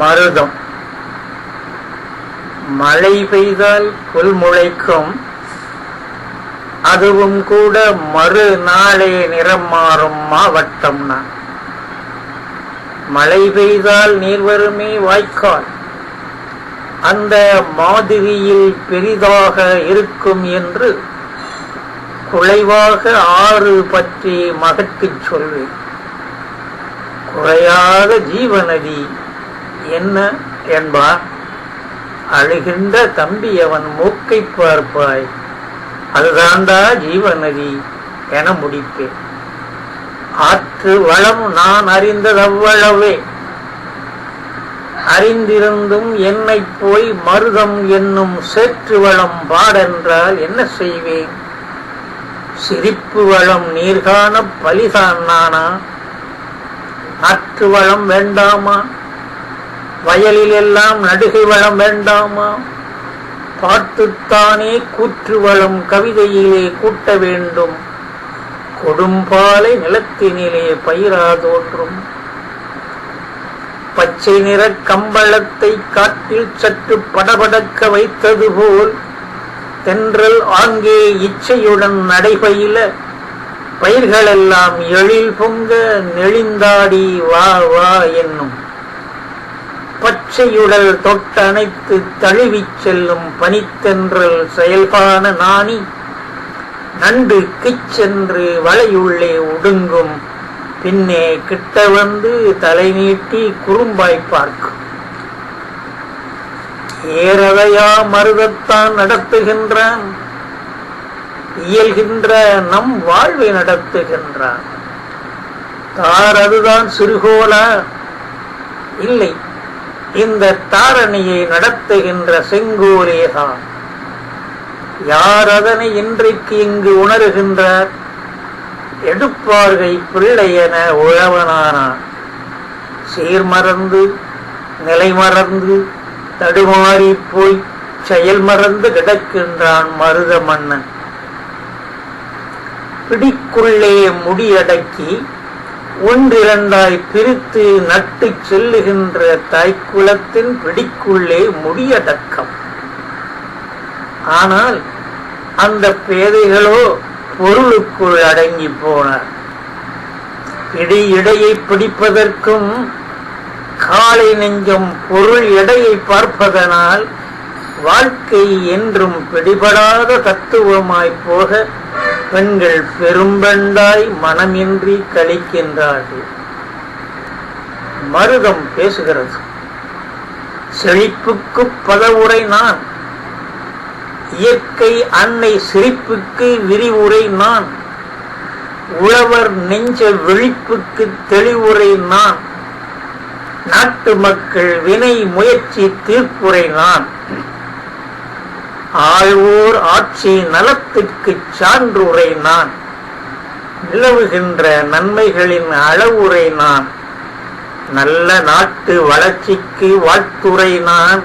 மருதம். மழை பெய்தால் புல் முளைக்கும். அதுவும் கூட மறுநாளே நிறம் மாறும் மாவட்டம்னா. மழை பெய்தால் நீர் வருமே வாய்க்கால். அந்த மாதிரியில் பெரிதாக இருக்கும் என்று குறைவாக ஆறு பற்றி மகத்துச் சொல்வேன். குறையாத ஜீவநதி என்ன என்பார். அழுகின்ற தம்பி அவன் மூக்கை பார்ப்பாய். அதுதான்டா ஜீவநதி என முடிப்பேன் ஆற்று வளம் நான் அறிந்ததவ்வளவே அறிந்திருந்தும் என்னை போய் மருதம் என்னும் சேற்று வளம் பாடென்றால் என்ன செய்வேன்? சிரிப்பு வளம் நீர்காண பலிதான் நானா? ஆற்று வளம் வேண்டாமா? வயலில் எல்லாம் நடுகை வளம் வேண்டாமா? பார்த்துத்தானே கூற்று வளம் கவிதையிலே கூட்ட வேண்டும். கொடும்பாலை நிலத்தினிலே பயிராதோன்றும் பச்சை நிற கம்பளத்தை காற்றில் சற்று படபடக்க வைத்தது போல் தென்றல் ஆங்கே இச்சையுடன் நடைபயில பயிர்களெல்லாம் எழில் பொங்க நெளிந்தாடி வா வா என்னும். பச்சையுடல் தொட்டணைத்து தழுவிச் செல்லும் பனித்தென்றல் செயல்பான நாணி நண்டு கிச்சென்று வலையுள்ளே ஒடுங்கும். பின்னே கிட்ட வந்து தலை நீட்டி குறும்பாய் பார்க்கும். ஏறவையா மருதத்தான் நடத்துகின்றான். இயல்கின்ற நம் வாழ்வை நடத்துகின்றான். தார் அதுதான் சிறுகோலா இல்லை. இந்த தாரணியை நடத்துகின்ற செங்கோலேதான் யார் அதனை இன்றைக்கு இங்கு உணர்கின்றார்? எடுப்பார்கை பிள்ளை என உழவனானான் சீர்மறந்து நிலை மறந்து தடுமாறி போய் செயல் மறந்து கிடக்கின்றான் மருத மன்னன் பிடிக்குள்ளே முடியடக்கி ஒன்றிரண்டாய் பிரித்து நட்டு செல்லுகின்ற தாய்க்குளத்தின் பிடிக்குள்ளே முடியடக்கம் ஆனால் அந்த பேதைகளோ பொருளுக்குள் அடங்கி போனார். பிடி இடையை பிடிப்பதற்கும் காலை நெஞ்சம் பொருள் எடையை பார்ப்பதனால் வாழ்க்கை என்றும் பிடிபடாத தத்துவமாய் போக பெண்கள் பெரும்பெண்டாய் மனமின்றி கழிக்கின்றார்கள். மருதம் பேசுகிறது. செழிப்புக்கு பதவுரை நான். இயற்கை அன்னை சிரிப்புக்கு விரிவுரை நான். உழவர் நெஞ்ச விழிப்புக்கு தெளிவுரை நான். நாட்டு மக்கள் வினை முயற்சி தீர்ப்புரை நான். ஆழ்வோர் ஆட்சி நலத்திற்கு சான்றுரை நான். நிலவுகின்ற நன்மைகளின் அளவுரை நான். நல்ல நாட்டு வளர்ச்சிக்கு வாழ்த்துரை நான்.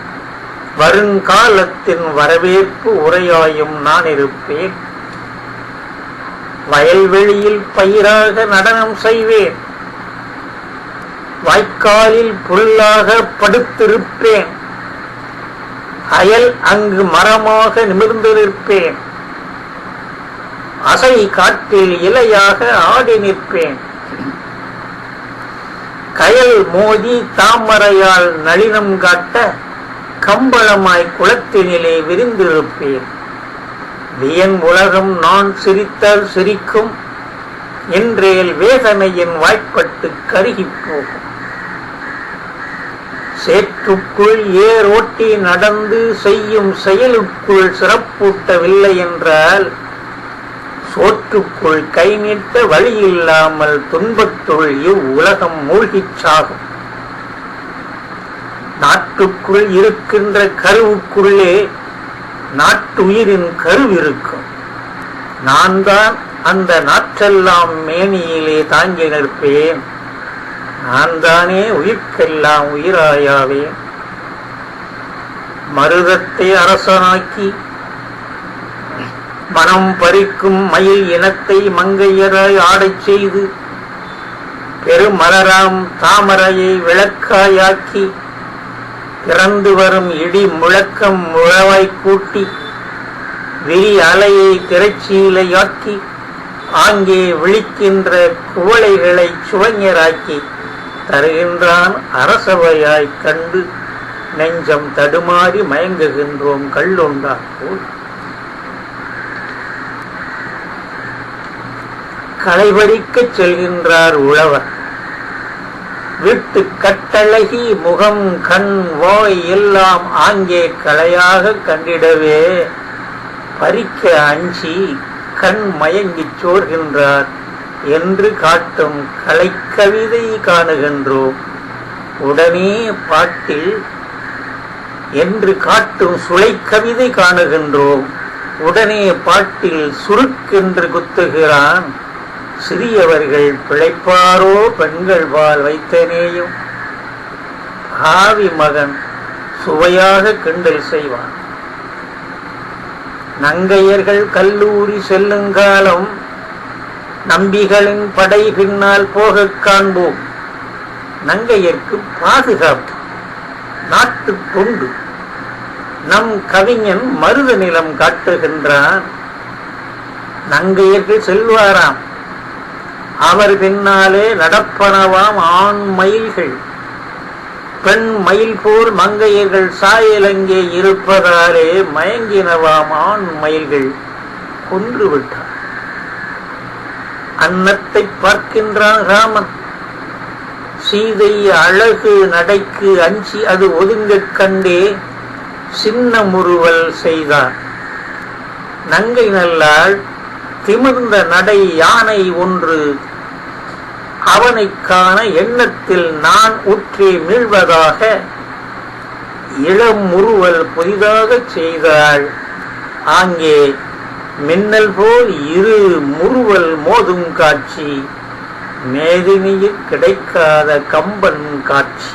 வருங்காலத்தின் வரவேற்பு உரையாயும் நான் இருப்பேன். வயல்வெளியில் பயிராக நடனம் செய்வேன். வாய்க்காலில் புல்லாக படுத்திருப்பேன். அயல் அங்கு மரமாக நிமிர்ந்து நிற்பேன் அசை காற்றில் இலையாக ஆடி நிற்பேன். கயல் மோதி தாமரையால் நளினம் காட்ட கம்பளமாய் குளத்தினிலே விரிந்திருப்பேன். வியன் உலகம் நான் சிரித்தால் சிரிக்கும். என்றேல் வேதனையின் வாய்ப்பட்டு கருகிப் போகும். சேற்றுக்குள் ஏரோட்டி நடந்து செய்யும் செயலுக்குள் சிறப்பூட்டவில்லை என்றால் சோற்றுக்குள் கை நீட்ட வழி இல்லாமல் துன்பத்துள் இவ்வுலகம் மூழ்கிச் சாகும். நாட்டுக்குள் இருக்கின்ற கருவுக்குள்ளே நாட்டுயிரின் கருவிருக்கும் நான் தான் அந்த நாற்றெல்லாம் மேனியிலே தாங்கி நிற்பேன் நான் தானே உயிர்க்கெல்லாம் உயிராயாவே. மருதத்தை அரசனாக்கி மனம் பறிக்கும் மயில் இனத்தை மங்கையராய் ஆடச் செய்து பெருமலராம் தாமரையை விளக்காயாக்கி பிறந்து வரும் இடி முழக்கம் முழவாய் கூட்டி விரி அலையை திரைச்சீலையாக்கி ஆங்கே விழிக்கின்ற குவளைகளை சுவைஞராக்கி தருகின்றான் அரசவையாய்க் கண்டு நெஞ்சம் தடுமாறி மயங்குகின்றோம் கள்ளுண்டா? போல். களைபறிக்கச் செல்கின்றார் உழவர். விட்டு கட்டழகி முகம் கண் வாய் எல்லாம் ஆங்கே களையாக கண்டிடவே பறிக்க அஞ்சி கண் மயங்கிச் சோர்கின்றார். என்று காட்டும் கலைக்கவிதை காணுகின்றோம். உடனே பாட்டில் என்று காட்டும் சுளைக்கவிதை காணுகின்றோம். உடனே பாட்டில் சுருக்கென்று குத்துகிறான் சிறியவர்கள் பிழைப்பாரோ பெண்கள் பால் வைத்தனேயும். ஆவி மகன் சுவையாக கிண்டல் செய்வான். நங்கையர்கள் கல்லூரி செல்லுங்காலம் நம்பிகளின் படை பின்னால் போகக் காண்போம். நங்கையர்க்கு பாதுகாப்பு. நாட்டு தொண்டு நம் கவிஞன் மருத நிலம் காட்டுகின்றான். நங்கையர்கள் செல்வாராம். அவர் பின்னாலே நடப்பனவாம் ஆண் மயில்கள். பெண் மயில் போல் மங்கையர்கள் சாயலங்கே இருப்பதாலே மயங்கினவாம் ஆண் மயில்கள். கொன்றுவிட்டார். அன்னத்தை பார்க்கின்றான் ராமன். சீதை அழகு நடைக்கு அஞ்சி அது ஒதுங்கக் கண்டே சின்ன முறுவல் செய்தான். நங்கை நல்லாள் திமிர்ந்த நடை யானை ஒன்று அவனைக்கான எண்ணத்தில் நான் உற்றே மீழ்வதாக இளம் முறுவல் புதிதாக செய்தாள். ஆங்கே மின்னல் போல் இரு முறுவல் மோதும் காட்சி மேதினியில் கிடைக்காத கம்பன் காட்சி.